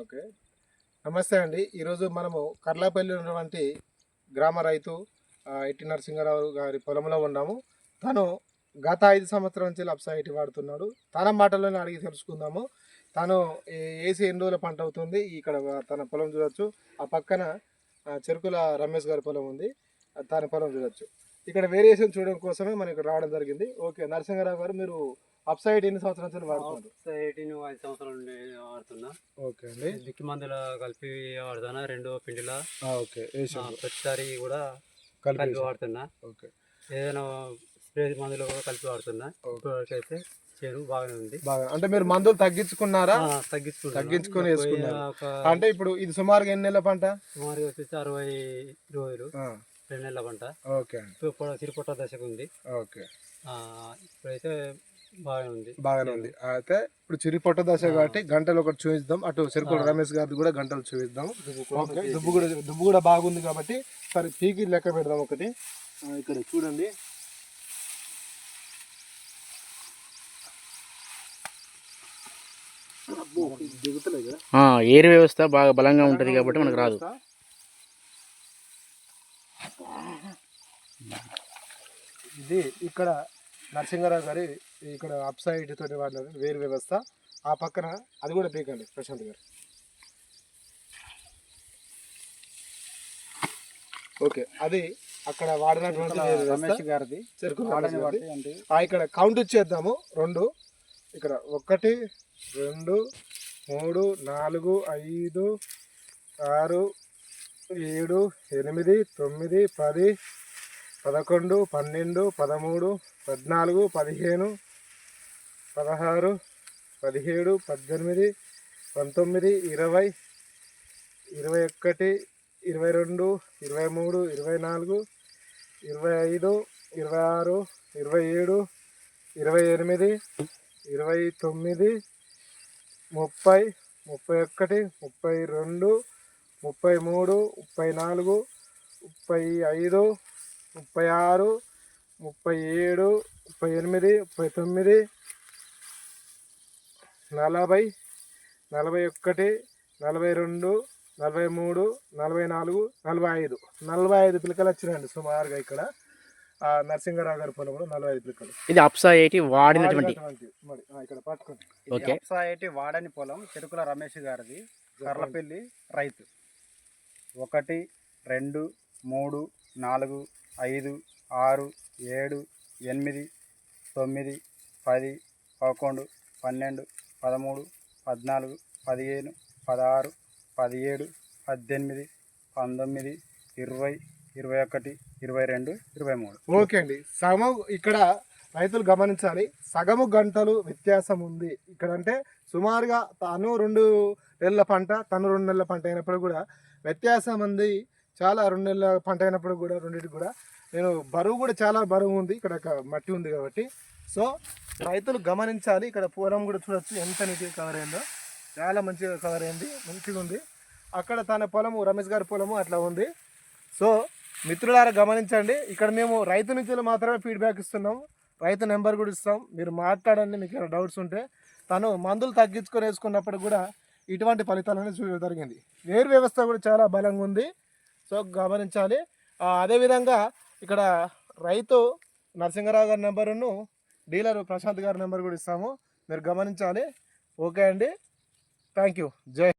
Okay. నమస్తే అండి. ఈరోజు మనము కర్లాపల్లి ఉన్నటువంటి గ్రామ రైతు ఎట్టి నరసింహారావు గారి పొలంలో ఉన్నాము. తను గత ఐదు సంవత్సరం నుంచి లప్సాయిటీ వాడుతున్నాడు. తన మాటల్లోనే అడిగి తెలుసుకుందాము. తను ఏ- వేసి ఎన్ని రోజుల పంట అవుతుంది? ఇక్కడ తన పొలం చూడొచ్చు. ఆ పక్కన చెరుకుల రమేష్ గారి పొలం ఉంది. తన పొలం చూడొచ్చు. ఇక్కడ వేరియేషన్ చూడడం కోసమే మనకి రావడం జరిగింది. ఓకే. నరసింహారావు గారు మీరు అప్సైడ్ ఎన్ని సంవత్సరాల నుంచి వాడుతున్నారు? ఎయిటీన్ ఐదు సంవత్సరాల నుండి వాడుతున్నా. ఓకే అండి. దిక్కి మందుల కలిపి వాడుతున్నా రెండో పిండిలా. ఓకే. ప్రతిసారి కూడా కలిపి. వాడుతున్నా. ఓకే. ఏదైనా స్ప్రే మందులు కూడా కలిపి వాడుతున్నా. అయితే చేను బాగానే ఉంది. బాగా. అంటే మీరు మందులు తగ్గించుకున్నారా. తగ్గించుకొని వేసుకున్నారు. ఒక అంటే ఇప్పుడు ఇది సుమారుగా ఎన్ని నెలల పంట? సుమారుగా వచ్చేసి అరవై రోజులు. రెండు నెలల పంట. ఓకే ఇప్పుడు దశకు ఉంది. ఓకే. ఇప్పుడైతే బాగానే ఉంది బాగానే ఉంది. అయితే ఇప్పుడు చిరి పొట్ట దశ కాబట్టి గంటలు ఒకటి చూపిద్దాం. అటు చెరుకుల రమేష్ గారిది కూడా గంటలు చూపిద్దాం. ఓకే దుబ్బు కూడా దుబ్బు కూడా బాగుంది కాబట్టి సరే పీకి లెక్క పెడదాం ఒకటి. ఇక్కడ చూడండి. ఏరు వ్యవస్థ బాగా బలంగా ఉంటుంది కాబట్టి మనకు రాదు. ఇది ఇక్కడ నరసింహారావు గారి ఇక్కడ అప్ సైడ్ తోటి వాడిన వేరు వ్యవస్థ. ఆ పక్కన అది కూడా పీకండి ప్రశాంత్ గారు. ఓకే అది అక్కడ వాడినటువంటి గారిది. చెరుకు రమేష్ గారిది. ఆ, ఇక్కడ కౌంట్ ఇచ్చేద్దాము రెండు. ఇక్కడ ఒకటి రెండు మూడు నాలుగు ఐదు ఆరు ఏడు ఎనిమిది తొమ్మిది పది పదకొండు పన్నెండు పదమూడు పద్నాలుగు పదిహేను పదహారు పదిహేడు పద్దెనిమిది పంతొమ్మిది ఇరవై ఇరవై ఒకటి ఇరవై రెండు ఇరవై మూడు ఇరవై నాలుగు ఇరవై ఐదు ఇరవై ఆరు ఇరవై ఏడు ఇరవై ఎనిమిది ఇరవై తొమ్మిది ముప్పై ముప్పై ఒకటి ముప్పై రెండు ముప్పై మూడు ముప్పై నాలుగు ముప్పై ఐదు ముప్పై ఆరు ముప్పై ఏడు ముప్పై ఎనిమిది ముప్పై తొమ్మిది నలభై నలభై ఒకటి నలభై రెండు నలభై మూడు నలభై నాలుగు నలభై ఐదు. నలభై ఐదు పిలకలు వచ్చినాయండి సుమారుగా ఇక్కడ. ఆ, నరసింహారావు గారి పొలంలో నలభై ఐదు పిలకలు. ఇది అప్సా ఎయిటీ వాడినటువంటి? మరి ఇక్కడ పట్టుకోండి. ఓకే. వ్యవసాయటి వాడని పొలం చెరుకుల రమేష్ గారిది కర్లపల్లి రైతు. ఒకటి రెండు మూడు నాలుగు ఐదు ఆరు ఏడు ఎనిమిది తొమ్మిది పది పదకొండు పన్నెండు పదమూడు పద్నాలుగు పదిహేను పదహారు పదిహేడు పద్దెనిమిది పంతొమ్మిది ఇరవై ఇరవై ఒకటి ఇరవై రెండు ఇరవై మూడు. ఓకే అండి. సగము ఇక్కడ రైతులు గమనించాలి. సగము గంటలు వ్యత్యాసం ఉంది. ఇక్కడ అంటే సుమారుగా తను రెండు నెలల పంట తను రెండు నెలల పంట అయినప్పుడు కూడా వ్యత్యాసం ఉంది. చాలా రెండు నెలల పంట అయినప్పుడు కూడా రెండింటికి కూడా నేను బరువు కూడా చాలా బరువు ఉంది. ఇక్కడ ఒక మట్టి ఉంది కాబట్టి. సో రైతులు గమనించాలి. ఇక్కడ పూరం కూడా చూడొచ్చు ఎంత నీట్గా కవర్ అయిందో. చాలా మంచిగా కవర్ అయింది. మంచిగా ఉంది. అక్కడ తన పొలము రమేష్ గారి పొలము అట్లా ఉంది. సో మిత్రులారా గమనించండి. ఇక్కడ మేము రైతు నుంచి మాత్రమే ఫీడ్బ్యాక్ ఇస్తున్నాం రైతు నెంబర్ కూడా ఇస్తాం. మీరు మాట్లాడండి. మీకు ఏమైనా డౌట్స్ ఉంటే. తను మందులు తగ్గించుకొని వేసుకున్నప్పుడు కూడా ఇటువంటి ఫలితాలను చూడడం జరిగింది. వేరు వ్యవస్థ కూడా చాలా బలంగా ఉంది. సో గమనించాలి. అదేవిధంగా ఇక్కడ రైతు నరసింహరావు గారి నెంబరును డీలర్ ప్రశాంత్ గారి నెంబర్ కూడా ఇస్తాము. మీరు గమనించాలి. ఓకే అండి. Thank you. జై